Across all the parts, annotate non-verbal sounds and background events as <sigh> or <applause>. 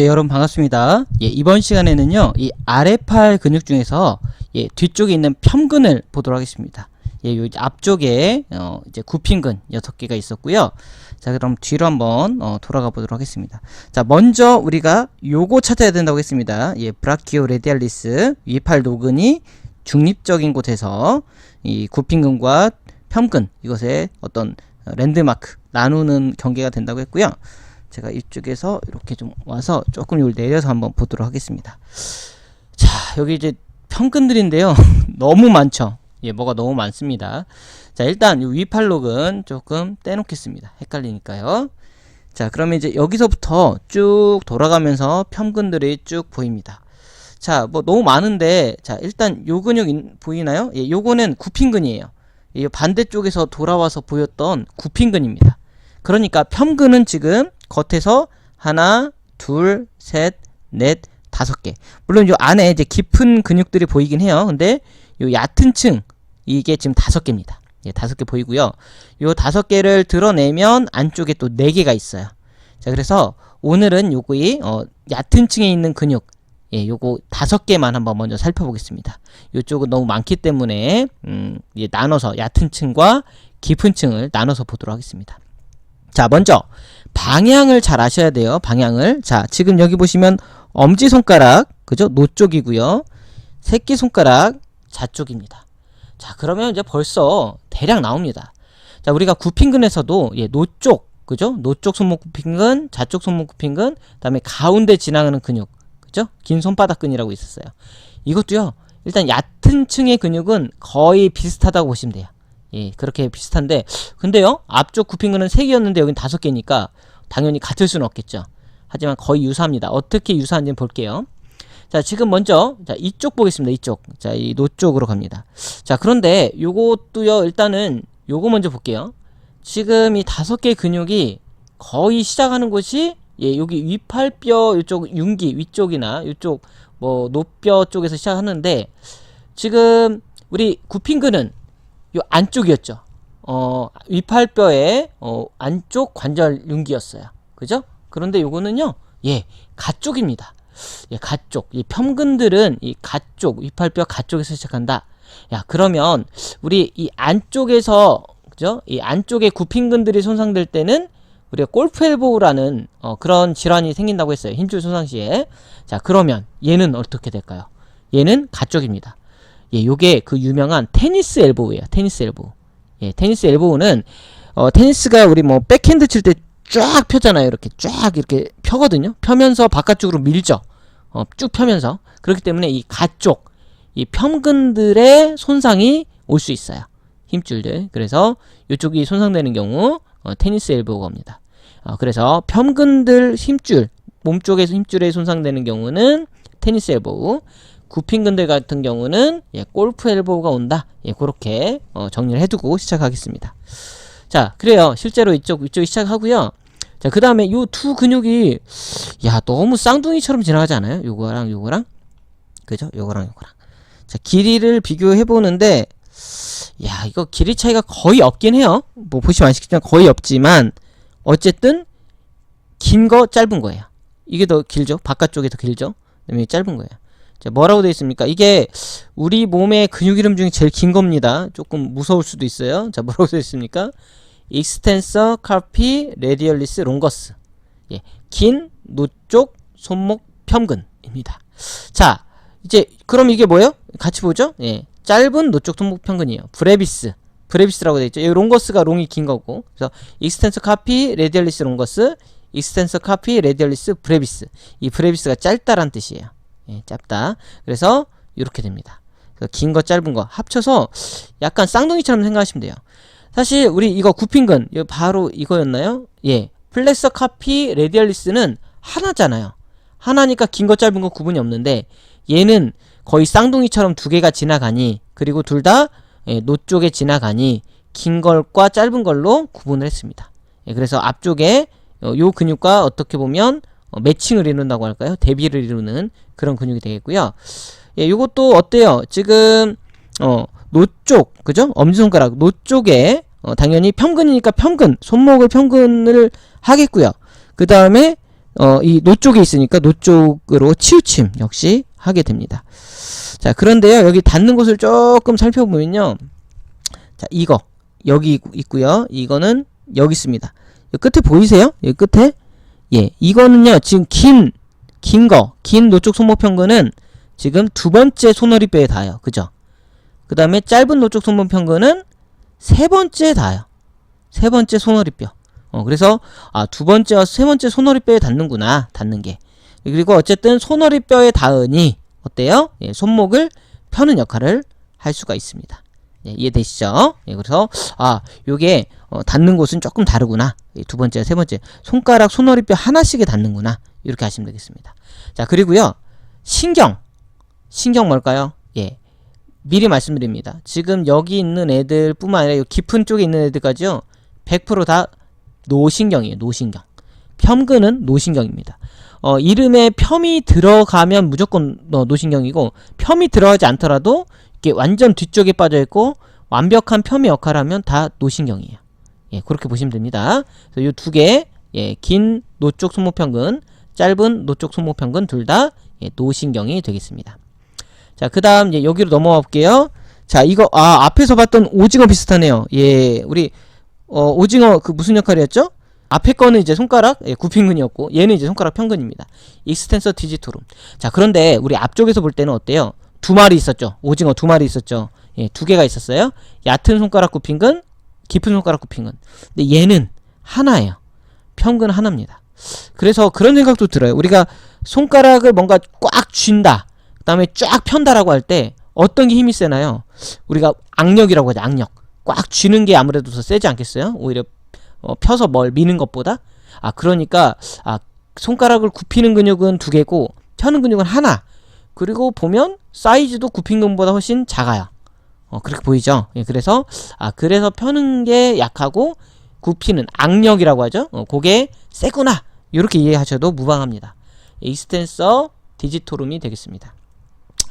네, 여러분 반갑습니다. 예, 이번 시간에는요, 이 아래팔 근육 중에서 예, 뒤쪽에 있는 편근을 보도록 하겠습니다. 예, 요 앞쪽에 어, 이제 굽힌근 6개가 있었고요. 자, 그럼 뒤로 한번 어, 돌아가 보도록 하겠습니다. 자, 먼저 우리가 요거 찾아야 된다고 했습니다. 예, 브라키오 레디알리스 위팔 노근이 중립적인 곳에서 이 굽힌근과 편근 이것의 어떤 랜드마크 나누는 경계가 된다고 했고요. 제가 이쪽에서 이렇게 좀 와서 조금 이걸 내려서 한번 보도록 하겠습니다. 자, 여기 이제 편근들인데요. <laughs> 너무 많죠. 예, 뭐가 너무 많습니다. 자, 일단 이 위팔록은 조금 떼놓겠습니다. 헷갈리니까요. 자, 그러면 이제 여기서부터 쭉 돌아가면서 편근들이 쭉 보입니다. 자, 뭐 너무 많은데, 자, 일단 요 근육 인- 보이나요? 예, 요거는 굽힌근이에요. 이 반대쪽에서 돌아와서 보였던 굽힌근입니다. 그러니까 편근은 지금 겉에서 하나, 둘, 셋, 넷, 다섯 개. 물론 요 안에 이제 깊은 근육들이 보이긴 해요. 근데 요 얕은 층 이게 지금 다섯 개입니다. 예, 다섯 개 보이고요. 요 다섯 개를 드러내면 안쪽에 또 네 개가 있어요. 자, 그래서 오늘은 요거이 어, 얕은 층에 있는 근육 예, 요거 다섯 개만 한번 먼저 살펴보겠습니다. 요쪽은 너무 많기 때문에 음, 예, 나눠서 얕은 층과 깊은 층을 나눠서 보도록 하겠습니다. 자, 먼저 방향을 잘 아셔야 돼요. 방향을. 자, 지금 여기 보시면 엄지 손가락, 그죠? 노 쪽이고요. 새끼 손가락 좌쪽입니다. 자, 그러면 이제 벌써 대략 나옵니다. 자, 우리가 굽힌근에서도 예, 노 쪽, 그죠? 노쪽 손목 굽힌근, 좌쪽 손목 굽힌근, 그다음에 가운데 지나가는 근육, 그죠? 긴 손바닥근이라고 있었어요. 이것도요. 일단 얕은 층의 근육은 거의 비슷하다고 보시면 돼요. 예, 그렇게 비슷한데 근데요. 앞쪽 굽힌근은 3개였는데 여긴 5개니까 당연히 같을 수는 없겠죠. 하지만 거의 유사합니다. 어떻게 유사한지 볼게요. 자, 지금 먼저 자, 이쪽 보겠습니다. 이쪽. 자, 이 노 쪽으로 갑니다. 자, 그런데 요것도요. 일단은 요거 먼저 볼게요. 지금 이 다섯 개 근육이 거의 시작하는 곳이 예, 여기 위팔뼈 이쪽 윤기 위쪽이나 이쪽 뭐 노뼈 쪽에서 시작하는데 지금 우리 굽힌근은 요 안쪽이었죠. 어, 위팔뼈의 어, 안쪽 관절 윤기였어요. 그죠? 그런데 요거는요. 예, 가쪽입니다. 예, 가쪽. 이 편근들은 이 가쪽, 위팔뼈 가쪽에서 시작한다. 야, 그러면 우리 이 안쪽에서 그죠? 이 안쪽에 굽힌근들이 손상될 때는 우리가 골프 엘보우라는 어, 그런 질환이 생긴다고 했어요. 힘줄 손상 시에. 자, 그러면 얘는 어떻게 될까요? 얘는 가쪽입니다. 예, 요게 그 유명한 테니스 엘보우예요. 테니스 엘보우. 예, 테니스 엘보우는 어, 테니스가 우리 뭐 백핸드 칠 때 쫙 펴잖아요. 이렇게 쫙 이렇게 펴거든요. 펴면서 바깥쪽으로 밀죠. 어, 쭉 펴면서. 그렇기 때문에 이 가쪽, 이 편근들의 손상이 올 수 있어요. 힘줄들. 그래서 이쪽이 손상되는 경우 어, 테니스 엘보우가 옵니다. 어, 그래서 편근들 힘줄, 몸 쪽에서 힘줄에 손상되는 경우는 테니스 엘보우. 굽힌근들 같은 경우는 예, 골프 엘보우가 온다. 예, 그렇게 어, 정리를 해두고 시작하겠습니다. 자, 그래요. 실제로 이쪽 이쪽이 시작하고요. 자, 그 다음에 요 두 근육이 야 너무 쌍둥이처럼 지나가지 않아요? 요거랑 요거랑 그죠? 요거랑 요거랑. 자, 길이를 비교해 보는데 야 이거 길이 차이가 거의 없긴 해요. 뭐 보시면 아시겠지만 거의 없지만 어쨌든 긴 거 짧은 거예요. 이게 더 길죠? 바깥쪽이 더 길죠? 그다음에 짧은 거예요. 자, 뭐라고 되어 있습니까? 이게 우리 몸의 근육 이름 중에 제일 긴 겁니다. 조금 무서울 수도 있어요. 자, 뭐라고 되어 있습니까? 익스텐서 카피 레디얼리스 롱거스. 예, 긴 노쪽 손목 편근입니다. 자, 이제 그럼 이게 뭐예요? 같이 보죠. 예, 짧은 노쪽 손목 편근이에요. 브레비스. 브레비스라고 되어 있죠. 이 롱거스가 롱이 긴 거고. 그래서 익스텐서 카피 레디얼리스 롱거스, 익스텐서 카피 레디얼리스 브레비스. 이 브레비스가 짧다란 뜻이에요. 예, 짧다. 그래서 이렇게 됩니다. 긴 거 짧은 거 합쳐서 약간 쌍둥이처럼 생각하시면 돼요. 사실 우리 이거 굽힌근 바로 이거였나요? 예. 플렉서 카피 레디얼리스는 하나잖아요. 하나니까 긴 거 짧은 거 구분이 없는데 얘는 거의 쌍둥이처럼 두 개가 지나가니 그리고 둘다 예, 노 쪽에 지나가니 긴 걸과 짧은 걸로 구분을 했습니다. 예, 그래서 앞쪽에 어, 요 근육과 어떻게 보면 어, 매칭을 이룬다고 할까요? 대비를 이루는 그런 근육이 되겠고요. 예, 요것도 어때요? 지금 어, 노 쪽, 그죠? 엄지손가락 노 쪽에 어, 당연히 편근이니까 편근, 손목을 편근을 하겠고요. 그 다음에 어, 이 노 쪽에 있으니까 노 쪽으로 치우침 역시 하게 됩니다. 자, 그런데요, 여기 닿는 곳을 조금 살펴보면요. 자, 이거. 여기 있- 있고요. 이거는 여기 있습니다. 이 끝에 보이세요? 여기 끝에? 예, 이거는요, 지금 긴, 긴 거, 긴 노쪽 손목평근은 지금 두 번째 손허리뼈에 닿아요. 그죠? 그 다음에 짧은 노쪽 손목평근은 세 번째 닿아요. 세 번째 손허리뼈. 어, 그래서, 아, 두 번째와 세 번째 손허리뼈에 닿는구나. 닿는 게. 그리고 어쨌든 손허리뼈에 닿으니, 어때요? 예, 손목을 펴는 역할을 할 수가 있습니다. 예, 이해되시죠? 예, 그래서, 아, 요게, 어, 닿는 곳은 조금 다르구나. 예, 두 번째, 세 번째. 손가락, 손허리뼈 하나씩에 닿는구나. 이렇게 하시면 되겠습니다. 자, 그리고요, 신경. 신경 뭘까요? 예. 미리 말씀드립니다. 지금 여기 있는 애들 뿐만 아니라 요 깊은 쪽에 있는 애들까지요, 100%다 노신경이에요, 노신경. 편근은 노신경입니다. 어, 이름에 폄이 들어가면 무조건 어, 노신경이고, 폄이 들어가지 않더라도, 이게 완전 뒤쪽에 빠져 있고, 완벽한 폄의 역할을 하면 다 노신경이에요. 예, 그렇게 보시면 됩니다. 그래서 요두 개, 예, 긴 노쪽 손목평근, 짧은 노쪽 손목평근 둘 다 예, 노신경이 되겠습니다. 자, 그 다음, 예, 여기로 넘어가 볼게요. 자, 이거, 아, 앞에서 봤던 오징어 비슷하네요. 예, 우리, 어, 오징어 그 무슨 역할이었죠? 앞에 거는 이제 손가락 예, 굽힌근이었고 얘는 이제 손가락 편근입니다. 익스텐서 디지토룸. 자 그런데 우리 앞쪽에서 볼 때는 어때요? 두 마리 있었죠. 오징어 두 마리 있었죠. 예, 두 개가 있었어요. 얕은 손가락 굽힌 근, 깊은 손가락 굽힌 근. 근데 얘는 하나예요. 편근 하나입니다. 그래서 그런 생각도 들어요. 우리가 손가락을 뭔가 꽉 쥔다. 그 다음에 쫙 편다라고 할 때 어떤 게 힘이 세나요? 우리가 악력이라고 하죠. 악력. 꽉 쥐는 게 아무래도 더 세지 않겠어요? 오히려 어, 펴서 뭘 미는 것보다 아 그러니까 아 손가락을 굽히는 근육은 두 개고 펴는 근육은 하나 그리고 보면 사이즈도 근보다 훨씬 작아요. 어 그렇게 보이죠? 예, 그래서 아 그래서 펴는 게 약하고 굽히는 악력이라고 하죠? 어 그게 세구나! 이렇게 이해하셔도 무방합니다. 이스텐서 디지토룸이 되겠습니다.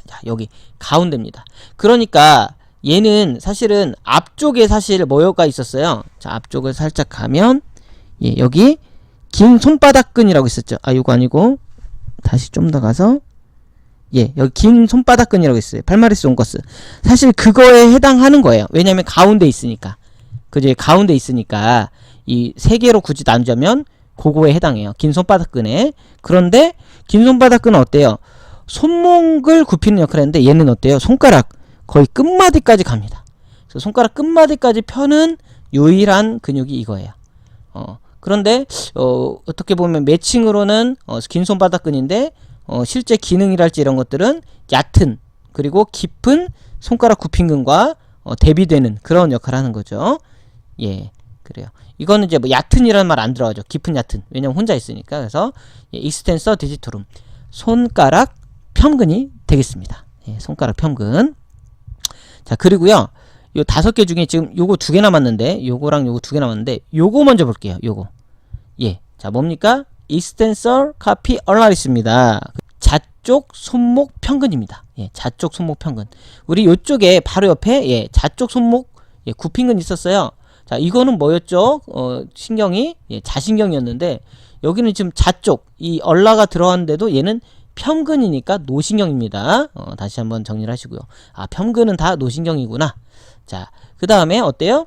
자 여기 가운데입니다. 그러니까 얘는 사실은 앞쪽에 사실 뭐가 있었어요. 자, 앞쪽을 살짝 가면 예, 여기 긴 손바닥근이라고 있었죠. 아, 요거 아니고 다시 좀 더 가서 예, 여기 긴 손바닥근이라고 있어요. 팔마리스 온거스. 사실 그거에 해당하는 거예요. 왜냐면 가운데 있으니까. 그죠? 가운데 있으니까 이 세 개로 굳이 나누자면 그거에 해당해요. 긴 손바닥근에. 그런데 긴 손바닥근은 어때요? 손목을 굽히는 역할을 했는데 얘는 어때요? 손가락 거의 끝마디까지 갑니다. 그래서 손가락 끝마디까지 펴는 유일한 근육이 이거예요. 어, 그런데 어, 어떻게 보면 매칭으로는 어, 긴 손바닥근인데 어, 실제 기능이랄지 이런 것들은 얕은 그리고 깊은 손가락 굽힌근과 어, 대비되는 그런 역할을 하는 거죠. 예, 그래요. 이거는 이제 뭐 얕은이라는 말 안 들어가죠. 깊은 얕은. 왜냐면 혼자 있으니까. 그래서 예, 익스텐서 디지토룸 손가락 편근이 되겠습니다. 예, 손가락 편근. 자, 그리고요. 요 다섯 개 중에 지금 요거 두 개 남았는데 요거랑 요거 두 개 남았는데 요거 먼저 볼게요. 요거. 예. 자, 뭡니까? 익스텐서 카피 얼라리스입니다. 좌쪽 손목 편근입니다. 예, 좌쪽 손목 편근. 우리 요쪽에 바로 옆에 예, 좌쪽 손목 예, 굽힌근 있었어요. 자, 이거는 뭐였죠? 어, 신경이 예, 자신경이었는데 여기는 지금 좌쪽 이 얼라가 들어갔는데도 얘는 편근이니까 노신경입니다. 어, 다시 한번 정리를 하시고요. 아, 편근은 다 노신경이구나. 자, 그 다음에 어때요?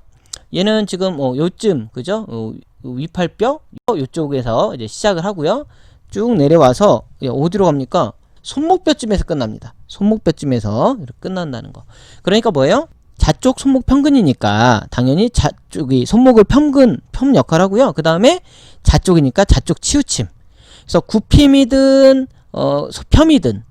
얘는 지금 어, 요쯤 그죠? 어, 위팔뼈 요쪽에서 이제 시작을 하고요. 쭉 내려와서 예, 어디로 갑니까? 손목뼈쯤에서 끝납니다. 손목뼈쯤에서 이렇게 끝난다는 거. 그러니까 뭐예요? 좌쪽 손목 편근이니까 당연히 좌쪽이 손목을 편근 편 역할하고요. 그 다음에 좌쪽이니까 좌쪽 치우침. 그래서 굽힘이든 어, 펴이든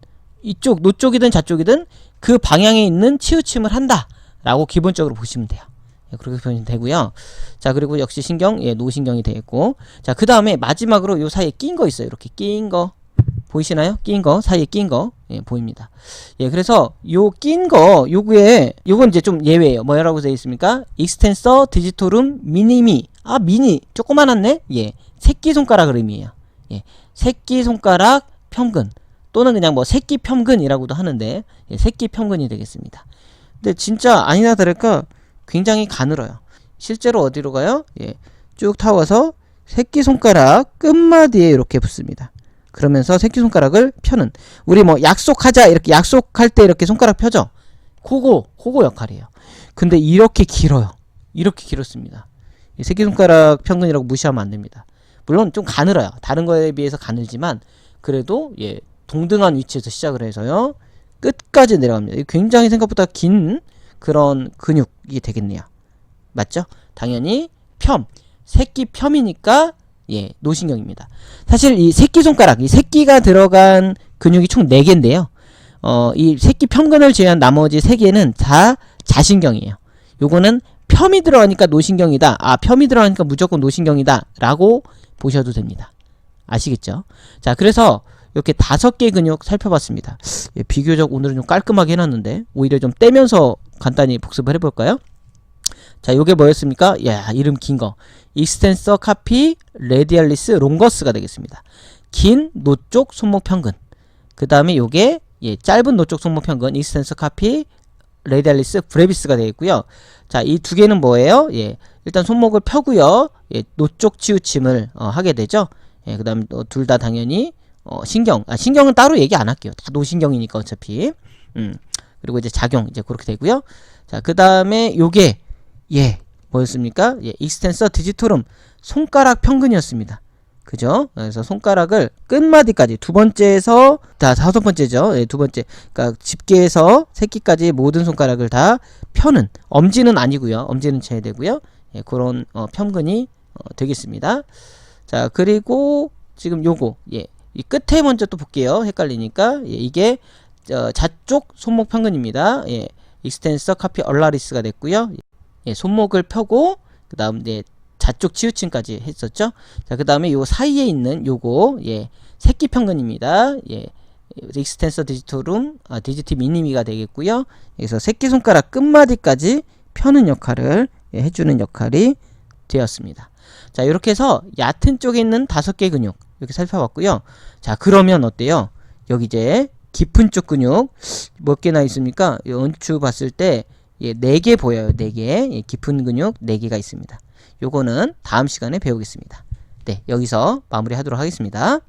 이쪽 노쪽이든 좌쪽이든 그 방향에 있는 치우침을 한다라고 기본적으로 보시면 돼요. 예, 그렇게 보시면 되고요. 자 그리고 역시 신경 예 노신경이 되겠고 자 그 다음에 마지막으로 요 사이에 낀 거 있어요. 이렇게 낀 거 보이시나요? 낀 거 사이에 낀 거 예, 보입니다. 예 그래서 요 낀 거 요구에 요건 이제 좀 예외예요. 뭐라고 되어 있습니까? 익스텐서 디지토룸 미니미 아 미니 조그만한네 예 새끼 손가락 의미예요. 예 새끼 손가락 편근 또는 그냥 뭐 새끼 편근이라고도 하는데 예, 새끼 편근이 되겠습니다. 근데 진짜 아니나 다를까 굉장히 가늘어요. 실제로 어디로 가요? 예, 쭉 타워서 새끼손가락 끝마디에 이렇게 붙습니다. 그러면서 새끼손가락을 펴는 우리 뭐 약속하자 이렇게 약속할 때 이렇게 손가락 펴죠. 그거 그거 역할이에요. 근데 이렇게 길어요. 이렇게 길었습니다. 이 새끼손가락 평근이라고 무시하면 안 됩니다. 물론 좀 가늘어요. 다른 거에 비해서 가늘지만 그래도 예 동등한 위치에서 시작을 해서요 끝까지 내려갑니다. 굉장히 생각보다 긴 그런 근육이 되겠네요. 맞죠? 당연히 편 새끼 폄이니까 예 노신경입니다. 사실 이 새끼 손가락 이 새끼가 들어간 근육이 총 4개인데요. 어, 이 새끼 편근을 제외한 나머지 3개는 다 자신경이에요. 요거는 폄이 들어가니까 노신경이다. 아, 폄이 들어가니까 무조건 노신경이다. 라고 보셔도 됩니다. 아시겠죠? 자, 그래서 이렇게 다섯 개 근육 살펴봤습니다. 예, 비교적 오늘은 좀 깔끔하게 해놨는데, 오히려 좀 떼면서 간단히 복습을 해볼까요? 자, 요게 뭐였습니까? 야, 이름 긴 거. 익스텐서 카피 레디알리스 롱거스가 되겠습니다. 긴 노쪽 손목 평근. 그 다음에 요게 예, 짧은 노쪽 손목 평근 익스텐서 카피 레디알리스 브레비스가 되겠고요. 자, 이 두 개는 뭐예요? 예, 일단 손목을 펴고요. 예, 노쪽 치우침을 어, 하게 되죠. 예, 그 다음 둘다 당연히 어, 신경. 아, 신경은 따로 얘기 안 할게요. 다 노신경이니까 어차피. 음. 그리고 이제 작용 이제 그렇게 되고요. 자, 그 다음에 요게 예, 뭐였습니까? 예, 익스텐서 디지토름 손가락 평근이었습니다. 그죠? 그래서 손가락을 끝마디까지 두 번째에서 다 다섯 번째죠. 예, 두 번째. 그러니까 집게에서 새끼까지 모든 손가락을 다 펴는 엄지는 아니고요. 엄지는 제외되고요. 예, 그런 어, 평근이 어, 되겠습니다. 자, 그리고 지금 요거 예. 이 끝에 먼저 또 볼게요. 헷갈리니까. 예, 이게 어, 좌쪽 손목 평근입니다. 예. 익스텐서 카피 얼라리스가 됐고요. 예, 손목을 펴고 그 다음 이제 좌쪽 치우침까지 했었죠. 자, 그 다음에 요 사이에 있는 요거 예. 새끼 평근입니다. 예. 익스텐서 디지토룸 아, 디지티 미니미가 되겠고요. 여기서 새끼 손가락 끝마디까지 펴는 역할을 예, 해주는 역할이 되었습니다. 자, 이렇게 해서 얕은 쪽에 있는 다섯 개 근육 이렇게 살펴봤고요. 자, 그러면 어때요? 여기 이제 깊은 쪽 근육 몇 개나 있습니까? 이 은추 봤을 때 예, 4개 보여요. 4개. 예, 깊은 근육 4개가 있습니다. 요거는 다음 시간에 배우겠습니다. 네, 여기서 마무리하도록 하겠습니다.